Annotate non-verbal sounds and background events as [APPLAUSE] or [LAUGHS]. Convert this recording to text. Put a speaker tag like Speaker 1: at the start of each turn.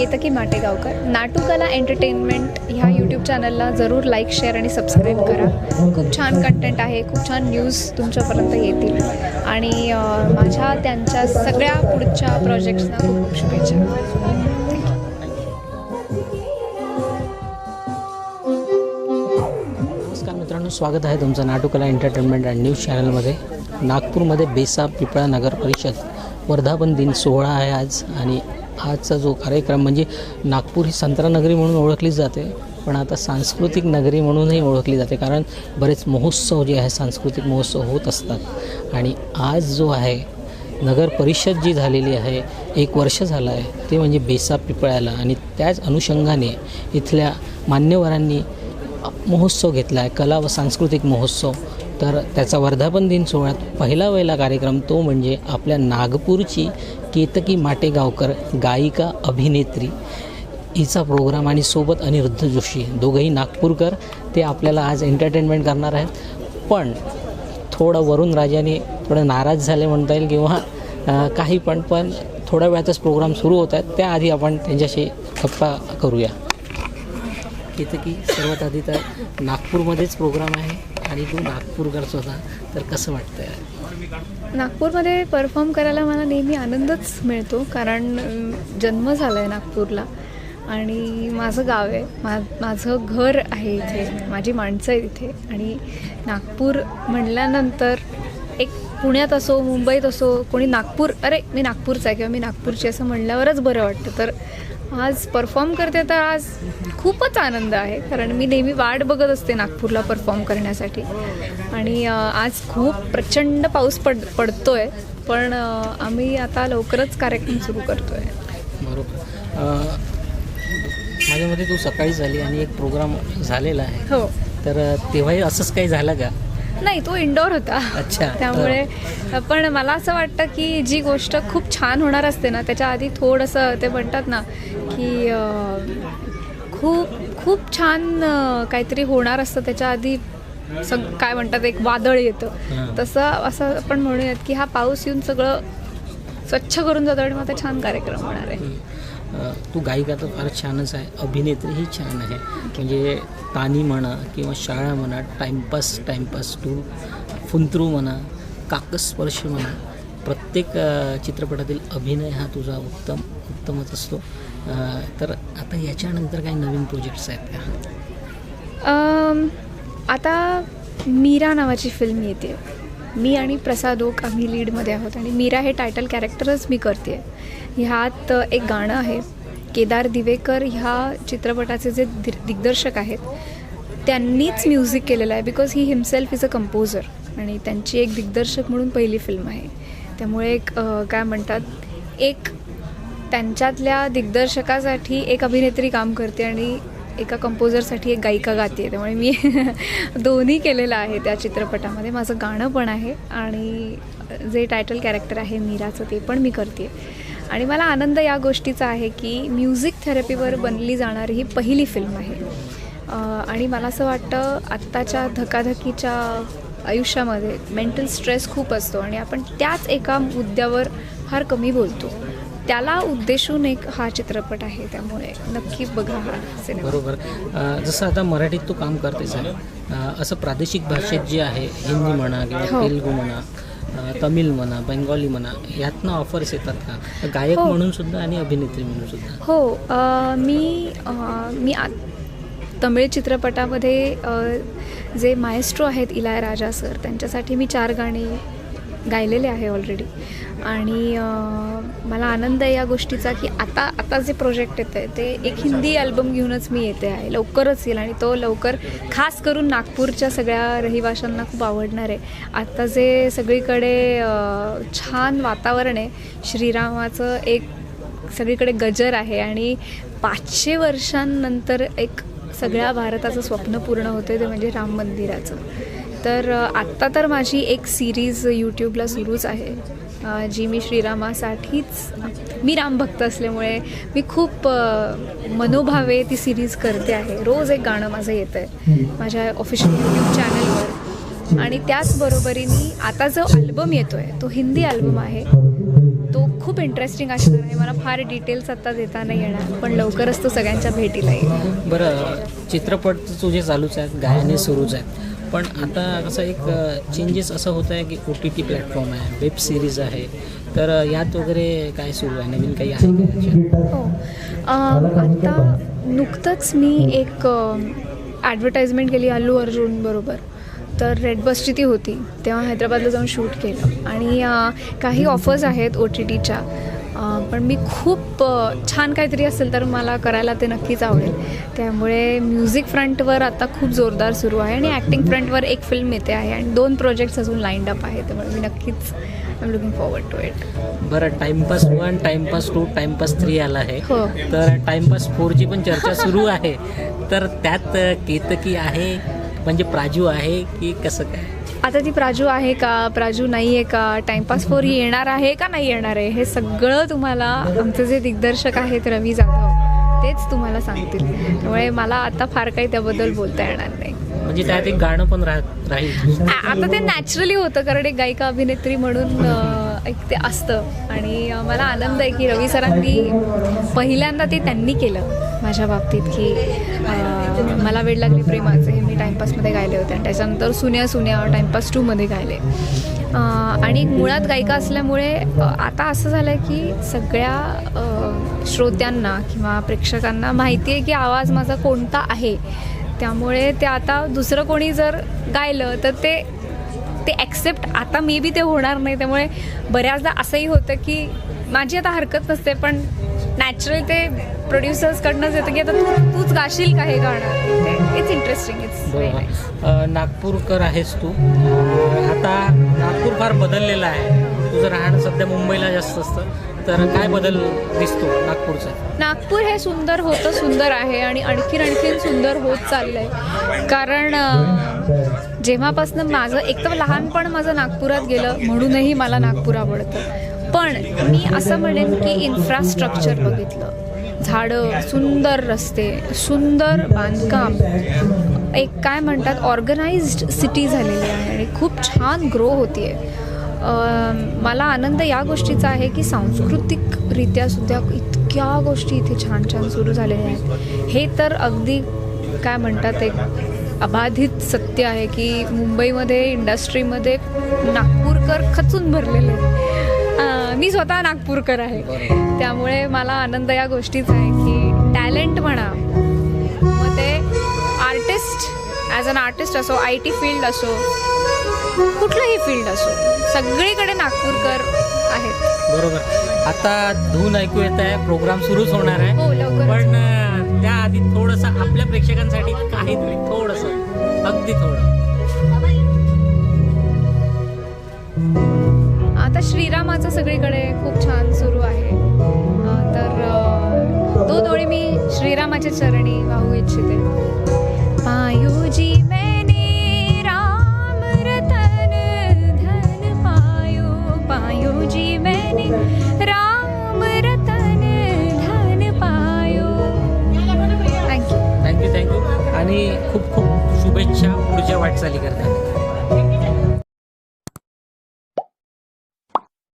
Speaker 1: Ketaki Mategaonkar. Natukala entertainment ह्या YouTube चॅनलला जरूर लाईक शेअर आणि सबस्क्राईब करा. खूप छान कंटेंट आहे खूप छान न्यूज तुमच्यापर्यंत येतील. आणि माझ्या त्यांच्या सगळ्या पुढच्या प्रोजेक्ट्सना खूप खूप शुभेच्छा.
Speaker 2: मित्रांनो स्वागत आहे तुमचं नाटुकला एंटरटेनमेंट अँड न्यूज चॅनलमध्ये नागपूरमध्ये बेसा पिपळा नगर परिषद वर्धापन दिन सोहळा आहे आज आणि आजचा जो कार्यक्रम म्हणजे नागपूर ही संत्रा नगरी म्हणून ओळखली जाते पण आता सांस्कृतिक नगरी म्हणूनही ओळखली जाते कारण बरेच महोत्सव जे आहे सांस्कृतिक महोत्सव होत असतात. आणि आज जो आहे नगर परिषद जी झालेली आहे एक वर्ष झालं आहे ते म्हणजे बेसा पिपळ्याला. आणि त्याच अनुषंगाने इथल्या मान्यवरांनी महोत्सव घेतला आहे कला व सांस्कृतिक महोत्सव. तर त्याचा वर्धापन दिन सोहळ्यात. पहिला वेळेला कार्यक्रम तो म्हणजे आपल्या नागपूरची केतकी माटेगावकर गायिका अभिनेत्री. हिचा प्रोग्राम आणि सोबत अनिरुद्ध जोशी. दोघंही नागपूरकर. ते आपल्याला आज एंटरटेनमेंट करणार आहेत. पण थोडं वरुण राजाने थोडं नाराज झाले म्हणता येईल किंवा काही पण पण थोड्या वेळातच प्रोग्राम सुरू होत आहेत. त्याआधी आपण त्यांच्याशी गप्पा करूया. केतकी सर्वात आधी तर नागपूरमध्येच प्रोग्राम आहे. आणि तू नागपूरकर होता तर कसं वाटतंय?
Speaker 1: नागपूरमध्ये परफॉर्म करायला मला नेहमी आनंदच मिळतो कारण जन्म झाला आहे नागपूरला. आणि माझं गाव आहे मा माझं घर आहे इथे माझी माणसं आहे इथे. आणि नागपूर म्हणल्यानंतर एक पुण्यात असो मुंबईत असो कोणी नागपूर अरे मी नागपूरचा आहे किंवा मी नागपूरची असं म्हणल्यावरच बरं वाटतं. तर आज परफॉर्म करते तर आज खूपच आनंद आहे कारण मी नेहमी वाट बघत असते नागपूरला परफॉर्म करण्यासाठी. आणि आज खूप प्रचंड पाऊस पड पडतो आहे पण आम्ही आता लवकरच कार्यक्रम सुरू करतो आहे
Speaker 2: बरोबर माझ्या मते तू सकाळी झाली आणि एक प्रोग्राम झालेला आहे.
Speaker 1: हो.
Speaker 2: तर तेव्हाही असंच काही झालं का?
Speaker 1: नाही तो इंडोर होता.
Speaker 2: अच्छा.
Speaker 1: त्यामुळे पण मला असं वाटतं की जी गोष्ट खूप छान होणार असते ना त्याच्या आधी थोडंसं ते म्हणतात ना की खूप खूप छान काहीतरी होणार असतं. त्याच्या आधी सग काय म्हणतात एक वादळ येतं. तसं असं आपण म्हणूयात की हा पाऊस येऊन सगळं स्वच्छ करून जातो आणि मग ते छान कार्यक्रम होणार आहे.
Speaker 2: तू गायिका तर फारच छानच आहे. अभिनेत्रीही छान आहे. म्हणजे तानी म्हणा किंवा शाळा म्हणा टाईमपास टाईमपास टू फुंतरू म्हणा काकस्पर्श म्हणा प्रत्येक चित्रपटातील अभिनय हा तुझा उत्तम उत्तमच असतो. तर आता याच्यानंतर काही नवीन प्रोजेक्ट्स आहेत का?
Speaker 1: आता मीरा नावाची फिल्म येते. मी आणि प्रसाद ओक आम्ही लीडमध्ये आहोत आणि मीरा हे टायटल कॅरेक्टरच मी करते. ह्यात एक गाणं आहे. केदार दिवेकर ह्या चित्रपटाचे जे दि दिग्दर्शक आहेत त्यांनीच म्युझिक केलेलं आहे because he himself is a composer आणि त्यांची एक दिग्दर्शक म्हणून पहिली फिल्म आहे. त्यामुळे एक काय म्हणतात एक त्यांच्यातल्या दिग्दर्शकासाठी एक अभिनेत्री काम करते आणि एका कंपोजरसाठी एक गायिका गाते. त्यामुळे मी [LAUGHS] दोन्ही केलेलं आहे त्या चित्रपटामध्ये. माझं गाणं पण आहे आणि जे टायटल कॅरेक्टर आहे मीराचं ते पण मी करते. आणि मला आनंद या गोष्टीचा आहे की म्युझिक थेरपीवर बनली जाणारी ही पहिली फिल्म आहे. आणि मला असं वाटतं आत्ताच्या धकाधकीच्या आयुष्यामध्ये मेंटल स्ट्रेस खूप असतो आणि आपण त्याच एका मुद्द्यावर फार कमी बोलतो. त्याला उद्देशून एक हा चित्रपट आहे त्यामुळे नक्की बघा हा सिनेमा.
Speaker 2: बरोबर. जसं आता मराठीत तू काम करतेस आहे. असं प्रादेशिक भाषेत जे आहे हिंदी म्हणा किंवा
Speaker 1: हो.
Speaker 2: तेलगू म्हणा तमिळ म्हणा बेंगॉली म्हणा यातनं ऑफर्स येतात का? गायक
Speaker 1: हो.
Speaker 2: म्हणून सुद्धा आणि अभिनेत्री म्हणून सुद्धा.
Speaker 1: हो. मी मी आ तमिळ चित्रपटामध्ये जे मायस्ट्रो आहेत इलाय राजा सर त्यांच्यासाठी मी चार गाणी गायलेले आहे ऑलरेडी आणि मला आनंद आहे या गोष्टीचा की आता आता जे प्रोजेक्ट येतं आहे ते एक हिंदी अल्बम घेऊनच मी येते आहे. लवकरच येईल आणि तो लवकर खास करून नागपूरच्या सगळ्या रहिवाशांना खूप आवडणार आहे. आता जे सगळीकडे छान वातावरण आहे श्रीरामाचं एक सगळीकडे गजर आहे आणि पाचशे वर्षांनंतर एक सगळ्या भारताचं स्वप्न पूर्ण होतं ते म्हणजे राम मंदिराचं. तर आत्ता तर माझी एक सिरीज यूट्यूबला सुरूच आहे. जी मी श्रीरामासाठीच मी रामभक्त असल्यामुळे मी खूप मनोभावे ती सिरीज करते आहे. रोज एक गाणं माझं येतं आहे माझ्या ऑफिशियल यूट्यूब चॅनलवर. आणि त्याचबरोबरीने आता जो अल्बम येतो आहे तो हिंदी अल्बम आहे. खूप इंटरेस्टिंग असणार आहे. मला फार डिटेल्स आत्ता देता नाही येणार पण लवकरच तो सगळ्यांच्या भेटीला येईल.
Speaker 2: बरं चित्रपट तुझे चालूच आहेत गायने सुरूच आहेत. पण आता कसं एक चेंजेस असं होत आहे की ओ टी टी प्लॅटफॉर्म आहे वेब सिरीज आहे. तर यात वगैरे काय सुरू आहे? नवीन काही आहे?
Speaker 1: हो. आता नुकतंच मी एक ॲडव्हर्टाईजमेंट केली अल्लू अर्जुन बरोबर. तर रेड बसची ती होती. तेव्हा हैदराबादला जाऊन शूट केलं. आणि काही ऑफर्स आहेत ओ टी टीच्या पण मी खूप छान काहीतरी असेल तर मला करायला ते नक्कीच आवडेल. त्यामुळे म्युझिक फ्रंटवर आता खूप जोरदार सुरू आहे आणि ॲक्टिंग फ्रंटवर एक फिल्म येते आहे आणि दोन प्रोजेक्ट्स अजून लाईंड अप आहे त्यामुळे मी नक्कीच I am looking forward to it
Speaker 2: बरं Timepass one Timepass two Timepass three आला आहे.
Speaker 1: हो.
Speaker 2: तर टाइमपास फोरची पण चर्चा सुरू आहे. तर त्यात केतकी आहे म्हणजे प्राजू आहे की कसं काय?
Speaker 1: आता ती प्राजू आहे का? प्राजू नाही आहे का? टाइमपास फोर येणार आहे का नाही येणार आहे? हे सगळं तुम्हाला आमचे जे दिग्दर्शक आहेत रवी जाधव तेच तुम्हाला सांगतील. त्यामुळे मला आता फार काही त्याबद्दल बोलता येणार नाही.
Speaker 2: म्हणजे त्यात एक गाणं पण राहत राहील.
Speaker 1: आ- आता ते नॅचरली होतं कारण एक गायिका अभिनेत्री म्हणून अं, एक ते असतं. आणि अं, मला आनंद आहे की रवी सरांनी पहिल्यांदा ते त्यांनी केलं. माझ्या बाबतीत की मला वेळ लागली प्रेमाचे. हे मी टाईमपासमध्ये गायले होते. आणि त्याच्यानंतर सुन्या सुन्या टाईमपास टूमध्ये गायले. आणि मुळात गायिका असल्यामुळे आता असं झालं आहे की सगळ्या श्रोत्यांना किंवा प्रेक्षकांना माहिती आहे की आवाज माझा कोणता आहे. त्यामुळे ते आता दुसरं कोणी जर गायलं तर ते ते ॲक्सेप्ट आता मे बी ते होणार नाही. त्यामुळे बऱ्याचदा असंही होतं की माझी आता हरकत नसते पण नॅचरल ते प्रोड्युसर्सकडनंच येतं की आता तू तूच गाशील का हे गाणं? इट्स इंटरेस्टिंग इट्स
Speaker 2: नागपूरकर आहेस तू. आता नागपूर फार बदललेलं आहे. तुझं राहणं सध्या मुंबईला जास्त असतं. तर काय बदल दिसतो नागपूरचा?
Speaker 1: नागपूर हे सुंदर होतं सुंदर आहे आणि आणखीन आणखीन सुंदर होत चाललंय. कारण अं, जेव्हापासनं माझं एक तर लहानपण माझं नागपुरात गेलं म्हणूनही मला नागपूर आवडतं. पण मी असं म्हणेन की इन्फ्रास्ट्रक्चर बघितलं. झाडं सुंदर रस्ते सुंदर बांधकाम. एक काय म्हणतात ऑर्गनाइज्ड सिटी झालेली आहे आणि खूप छान ग्रो होती आहे मला आनंद या गोष्टीचा आहे की सांस्कृतिकरित्या सुद्धा इतक्या गोष्टी इथे छान छान सुरू झालेल्या आहेत. हे तर अगदी काय म्हणतात एक अबाधित सत्य आहे की मुंबईमध्ये इंडस्ट्रीमध्ये नागपूरकर खचून भरलेले आहेत. मी स्वतः नागपूरकर आहे. त्यामुळे मला आनंद या गोष्टीचा आहे की टॅलेंट म्हणा मग ते आर्टिस्ट ॲज अन आर्टिस्ट असो आय टी फील्ड असो कुठलंही फील्ड असो सगळीकडे नागपूरकर आहेत.
Speaker 2: बरोबर. आता धून ऐकू येत आहे प्रोग्राम सुरूच होणार आहे.
Speaker 1: हो लवकर
Speaker 2: पण त्याआधी थोडंसं आपल्या प्रेक्षकांसाठी काहीतरी थोडंसं. अगदी थोडं.
Speaker 1: आता श्रीरामाचं सगळीकडे खूप छान सुरू आहे. तर तो दोन मी श्रीरामाच्या चरणी वाहू इच्छिते. पायोजी मैने राम रतन धन पायो. पायोजी मैने राम रतन धन पायो. थँक्यू
Speaker 2: थँक्यू थँक्यू आणि खूप खूप शुभेच्छा पुढच्या वाटचाली करता